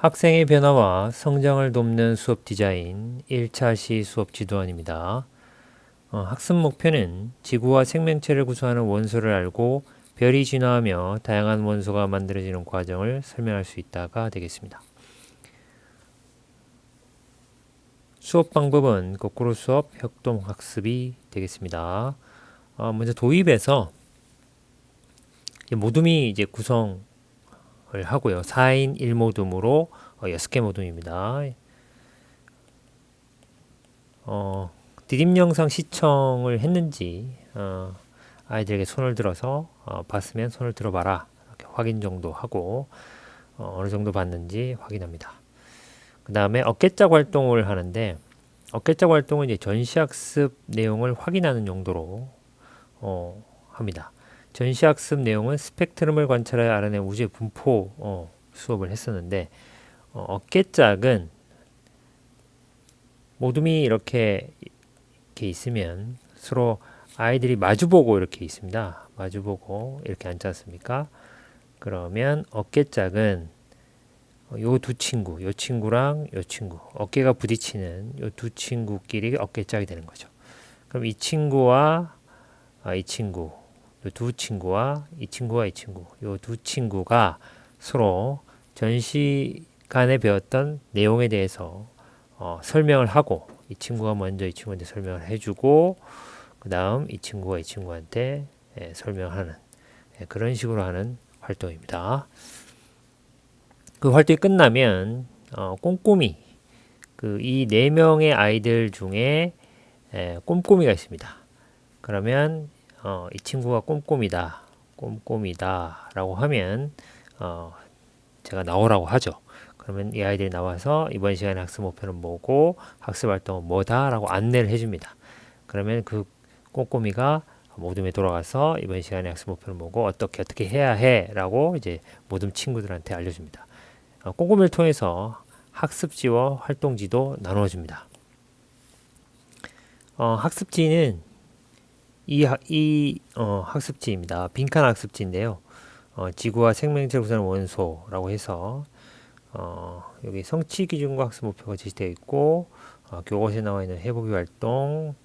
학생의 변화와 성장을 돕는 수업 디자인 1차 시 수업 지도안입니다. 어, 학습 목표는 지구와 생명체를 구성하는 원소를 알고 별이 진화하며 다양한 원소가 만들어지는 과정을 설명할 수 있다가 되겠습니다. 수업 방법은 거꾸로 수업, 협동 학습이 되겠습니다. 어, 먼저 도입에서 모둠이 이제 구성을 하고요. 4인 1모둠으로 어, 6개 모둠입니다. 어, 디딤 영상 시청을 했는지 어, 아이들에게 손을 들어서 어, 봤으면 손을 들어봐라 이렇게 확인 정도 하고 어, 어느 정도 봤는지 확인합니다. 그 다음에 어깨짝 활동을 하는데 어깨짝 활동은 이제 전시학습 내용을 확인하는 용도로 어, 합니다. 전시학습 내용은 스펙트럼을 관찰하여 알아낸 우주의 분포 어, 수업을 했었는데 어, 어깨짝은 모둠이 이렇게 이렇게 있으면 서로 아이들이 마주보고 이렇게 있습니다. 마주보고 이렇게 앉지 않습니까? 그러면 어깨짝은 요 두 친구, 요 친구랑 요 친구, 어깨가 부딪히는 요 두 친구끼리 어깨짝이 되는 거죠. 그럼 이 친구와 아, 이 친구, 요 두 친구와 이 친구와 이 친구, 요두 친구가 서로 전 시간에 배웠던 내용에 대해서 어, 설명을 하고 이 친구가 먼저 이 친구한테 설명을 해주고 그 다음 이 친구가 이 친구한테 예, 설명하는 예, 그런 식으로 하는 활동입니다. 그 활동이 끝나면 어, 꼼꼼히 그 이 네 명의 아이들 중에 예, 꼼꼼이가 있습니다. 그러면 어, 이 친구가 꼼꼼이다, 꼼꼼이다 라고 하면 어, 제가 나오라고 하죠. 그러면 이 아이들이 나와서 이번 시간에 학습 목표는 뭐고 학습 활동은 뭐다 라고 안내를 해줍니다. 그러면 그 꼼꼼이가 모둠에 돌아가서 이번 시간에 학습 목표는 뭐고 어떻게 어떻게 해야 해 라고 이제 모둠 친구들한테 알려줍니다. 어, 꼼꼼이를 통해서 학습지와 활동지도 나누어줍니다. 어, 학습지는 이, 이 어, 학습지입니다. 빈칸 학습지인데요. 어, 지구와 생명체를 구성하는 원소라고 해서 어, 여기 성취 기준과 학습 목표가 제시되어 있고 어, 교과서에 나와 있는 해보기 활동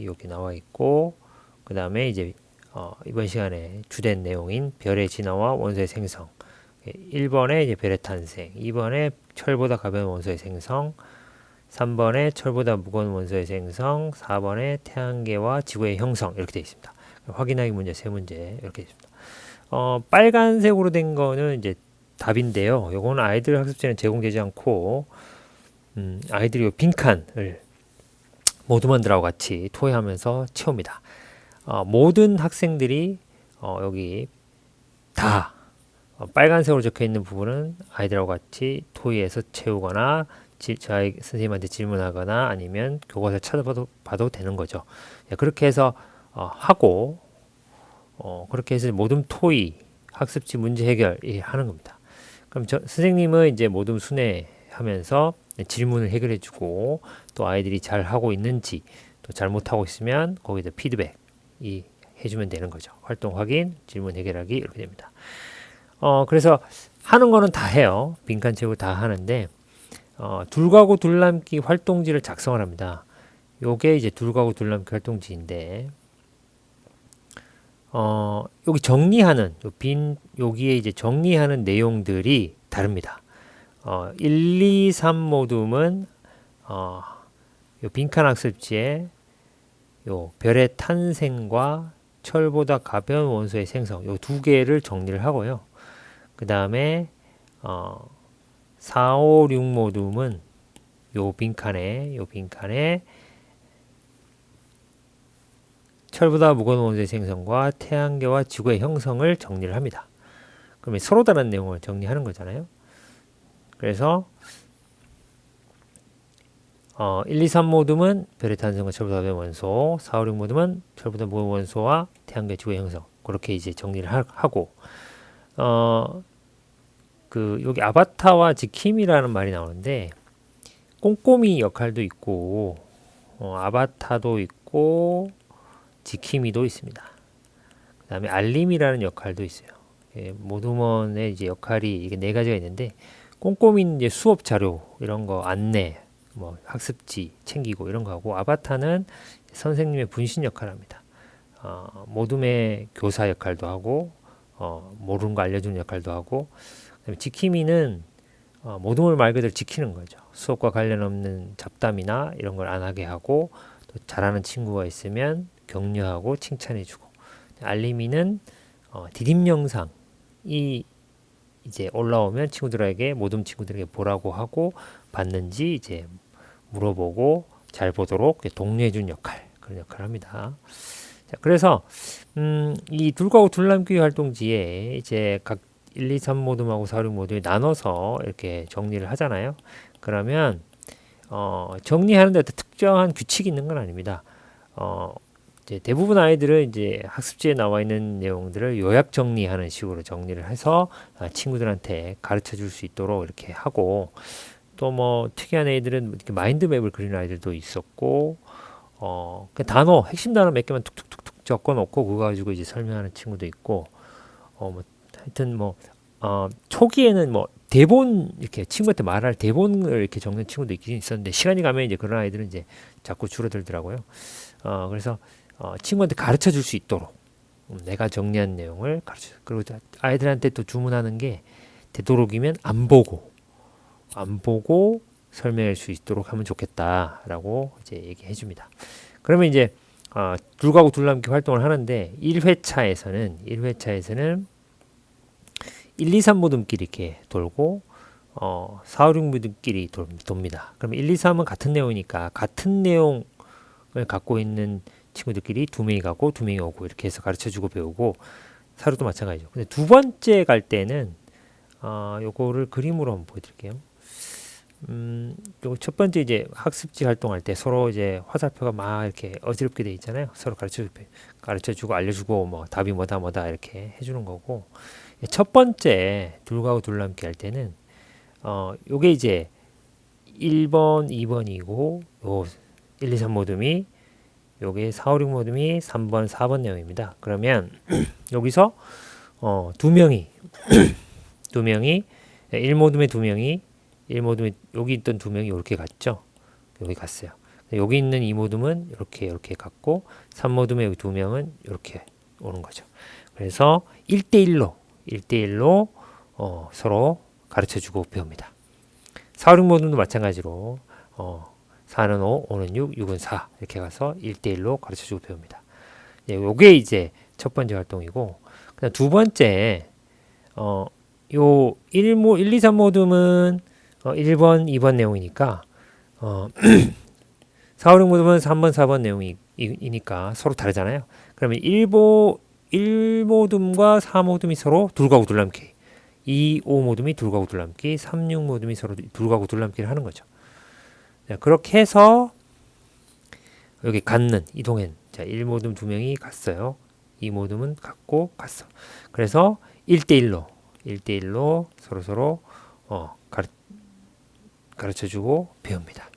여기 나와 있고 그 다음에 이제 어, 이번 시간에 주된 내용인 별의 진화와 원소의 생성 1번에 이제 별의 탄생 2번에 철보다 가벼운 원소의 생성 3번에 철보다 무거운 원소의 생성 4번에 태양계와 지구의 형성 이렇게 되어 있습니다. 확인하기 문제 세 문제 이렇게 있습니다. 어, 빨간색으로 된 거는 이제 답인데요. 요거는 아이들 학습지는 제공되지 않고 음, 아이들이 요 빈칸을 모두만들하고 같이 토해하면서 채웁니다. 어, 모든 학생들이 어, 여기 다 어, 빨간색으로 적혀 있는 부분은 아이들하고 같이 토의해서 채우거나 지, 저희 선생님한테 질문하거나 아니면 교과서 찾아봐도 봐도 되는 거죠. 예, 그렇게 해서 어, 하고 어, 그렇게 해서 모든 토의 학습지 문제 해결 하는 겁니다. 그럼 저, 선생님은 이제 모든 순회 하면서 질문을 해결해 주고 또 아이들이 잘 하고 있는지 또 잘못하고 있으면 거기다 피드백 이 해주면 되는 거죠. 활동 확인, 질문 해결하기 이렇게 됩니다. 어, 그래서 하는 거는 다 해요. 빈칸 채우고 다 하는데 어, 둘가구 둘남기 활동지를 작성을 합니다. 요게 이제 둘가구 둘남기 활동지인데 어, 여기 정리하는 요 빈 여기에 이제 정리하는 내용들이 다릅니다. 어, 1, 2, 3 모둠은 어, 요 빈칸 학습지에 요 별의 탄생과 철보다 가벼운 원소의 생성 요 두 개를 정리를 하고요. 그 다음에 어, 4, 5, 6 모둠은 요 빈칸에 요 빈칸에 철보다 무거운 원소의 생성과 태양계와 지구의 형성을 정리를 합니다. 그러면 서로 다른 내용을 정리하는 거잖아요. 그래서 어, 1, 2, 3 모둠은 별의 탄생과 철보다 가벼운 원소, 4, 5, 6 모둠은 철보다 무거운 원소와 태양계 지구의 형성 그렇게 이제 정리를 하, 고 어, 그 여기 아바타와 지킴이라는 말이 나오는데 꼼꼼이 역할도 있고 어, 아바타도 있고 지킴이도 있습니다. 그 다음에 알림이라는 역할도 있어요. 예, 모두먼의 이제 역할이 이게 네 가지가 있는데 꼼꼼히 이제 수업 자료 이런 거 안내, 뭐 학습지 챙기고 이런 거 하고 아바타는 선생님의 분신 역할을 합니다. 어, 모둠의 교사 역할도 하고 어, 모르는 거 알려주는 역할도 하고 지킴이는 어, 모둠을 말 그대로 지키는 거죠. 수업과 관련 없는 잡담이나 이런 걸 안 하게 하고 또 잘하는 친구가 있으면 격려하고 칭찬해주고 알림이는 어, 디딤 영상이 이제 올라오면 친구들에게 모든 친구들에게 보라고 하고 봤는지 이제 물어보고 잘 보도록 독려해준 역할 그런 역할을 합니다. 자, 그래서 음, 이 둘과고 둘남기 활동지에 이제 각 1, 2, 3 모둠하고 4, 6 모둠이 나눠서 이렇게 정리를 하잖아요. 그러면 어, 정리하는데 특정한 규칙이 있는 건 아닙니다. 어, 이제 대부분 아이들은 이제 학습지에 나와 있는 내용들을 요약 정리하는 식으로 정리를 해서 아, 친구들한테 가르쳐 줄 수 있도록 이렇게 하고 또 뭐 특이한 애들은 이렇게 마인드맵을 그리는 아이들도 있었고 어, 그 단어 핵심 단어 몇 개만 툭툭툭툭 적어 놓고 그거 가지고 이제 설명하는 친구도 있고 어, 뭐 하여튼 뭐 어, 초기에는 뭐 대본 이렇게 친구한테 말할 대본을 이렇게 적는 친구도 있긴 있었는데 시간이 가면 이제 그런 아이들은 이제 자꾸 줄어들더라고요. 어, 그래서 어, 친구한테 가르쳐 줄 수 있도록 음, 내가 정리한 내용을 가르쳐 그리고 아이들한테 또 주문하는 게 되도록이면 안 보고 안 보고 설명할 수 있도록 하면 좋겠다라고 이제 얘기해 줍니다. 그러면 이제 어, 둘가고 둘남기 활동을 하는데 1회차에서는 1회차에서는 1, 2, 3 모둠끼리 이렇게 돌고 어, 4, 5, 6 모둠끼리 돌, 돕니다. 그럼 1, 2, 3은 같은 내용이니까 같은 내용을 갖고 있는 친구들끼리 두 명이 가고 두 명이 오고 이렇게 해서 가르쳐 주고 배우고 사료도 마찬가지죠. 근데 두 번째 갈 때는 어, 요거를 그림으로 한번 보여드릴게요. 음, 요거 첫 번째 이제 학습지 활동할 때 서로 이제 화살표가 막 이렇게 어지럽게 돼 있잖아요. 서로 가르쳐 가르쳐 주고 알려주고 뭐 답이 뭐다 뭐다 이렇게 해주는 거고 첫 번째 둘가고 둘남기 할 때는 어 요게 이제 1번, 2번이고 요 1, 2, 3 모둠이 요게 4, 5, 6 모둠이 3번, 4번 내용입니다. 그러면 여기서 어, 두 명이 두 명이 1모둠의 두 명이 1모둠에 여기 있던 두 명이 이렇게 갔죠. 여기 갔어요. 여기 있는 2모둠은 이렇게 이렇게 갔고 3모둠의 여기 두 명은 이렇게 오는 거죠. 그래서 1대 1로 1대1로 어, 서로 가르쳐 주고 배웁니다. 4, 6 모둠도 마찬가지로 어, 4는 5, 5는 6, 6은 4 이렇게 가서 1대1로 가르쳐 주고 배웁니다. 예, 요게 이제 첫 번째 활동이고 그다음 두 번째 어, 요 1모 1, 2, 3 모둠은 어, 1번, 2번 내용이니까 어, 4, 5, 6 모둠은 3번, 4번 내용이니까 서로 다르잖아요. 그러면 1보 1모둠과 4모둠이 서로 둘가고 둘남기 2, 5모둠이 둘가고 둘남기 3, 6모둠이 서로 둘가고 둘남기를 하는 거죠. 자, 그렇게 해서 여기 갖는 이동엔 자 1모둠 두 명이 갔어요. 2모둠은 갔고 갔어. 그래서 1대1로 1대1로 서로서로 어, 가르, 가르쳐주고 배웁니다.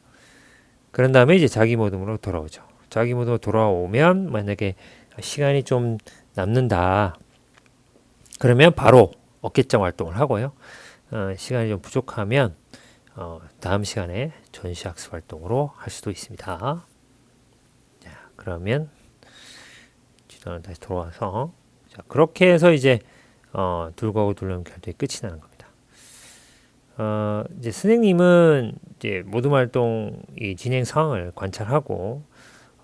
그런 다음에 이제 자기 모둠으로 돌아오죠. 자기 모둠으로 돌아오면 만약에 시간이 좀 남는다. 그러면 바로 어깨짱 활동을 하고요. 어, 시간이 좀 부족하면 어, 다음 시간에 전시 학습 활동으로 할 수도 있습니다. 자, 그러면 지도는 다시 돌아와서 자, 그렇게 해서 이제 어, 둘과고 둘넘기 활동이 끝이 나는 겁니다. 어, 이제 선생님은 이제 모둠 활동 이 진행 상황을 관찰하고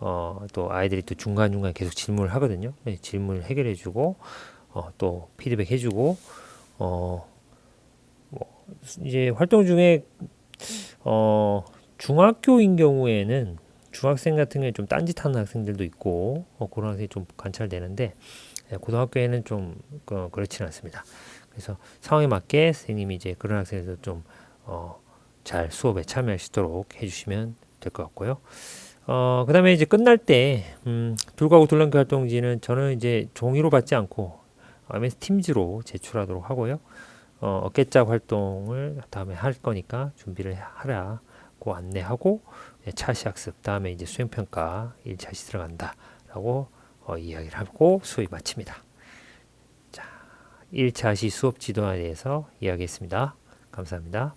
어, 또 아이들이 또 중간중간 계속 질문을 하거든요. 네, 질문을 해결해 주고, 어, 또 피드백 해 주고, 어, 뭐, 이제 활동 중에, 어, 중학교인 경우에는 중학생 같은 경우에 좀 딴짓하는 학생들도 있고, 어, 그런 학생이 좀 관찰되는데, 네, 고등학교에는 좀, 어, 그렇지는 않습니다. 그래서 상황에 맞게 선생님이 이제 그런 학생들도 좀, 어, 잘 수업에 참여할 수 있도록 해주시면 될 것 같고요. 어, 그 다음에 이제 끝날 때, 음, 둘과고 둘남기 활동지는 저는 이제 종이로 받지 않고 MS 팀즈로 제출하도록 하고요. 어, 어깨짝 활동을 다음에 할 거니까 준비를 하라고 안내하고 차시 학습, 다음에 이제 수행평가 1차시 들어간다. 라고 어, 이야기를 하고 수업이 마칩니다. 자, 1차시 수업 지도에 대해서 이야기했습니다. 감사합니다.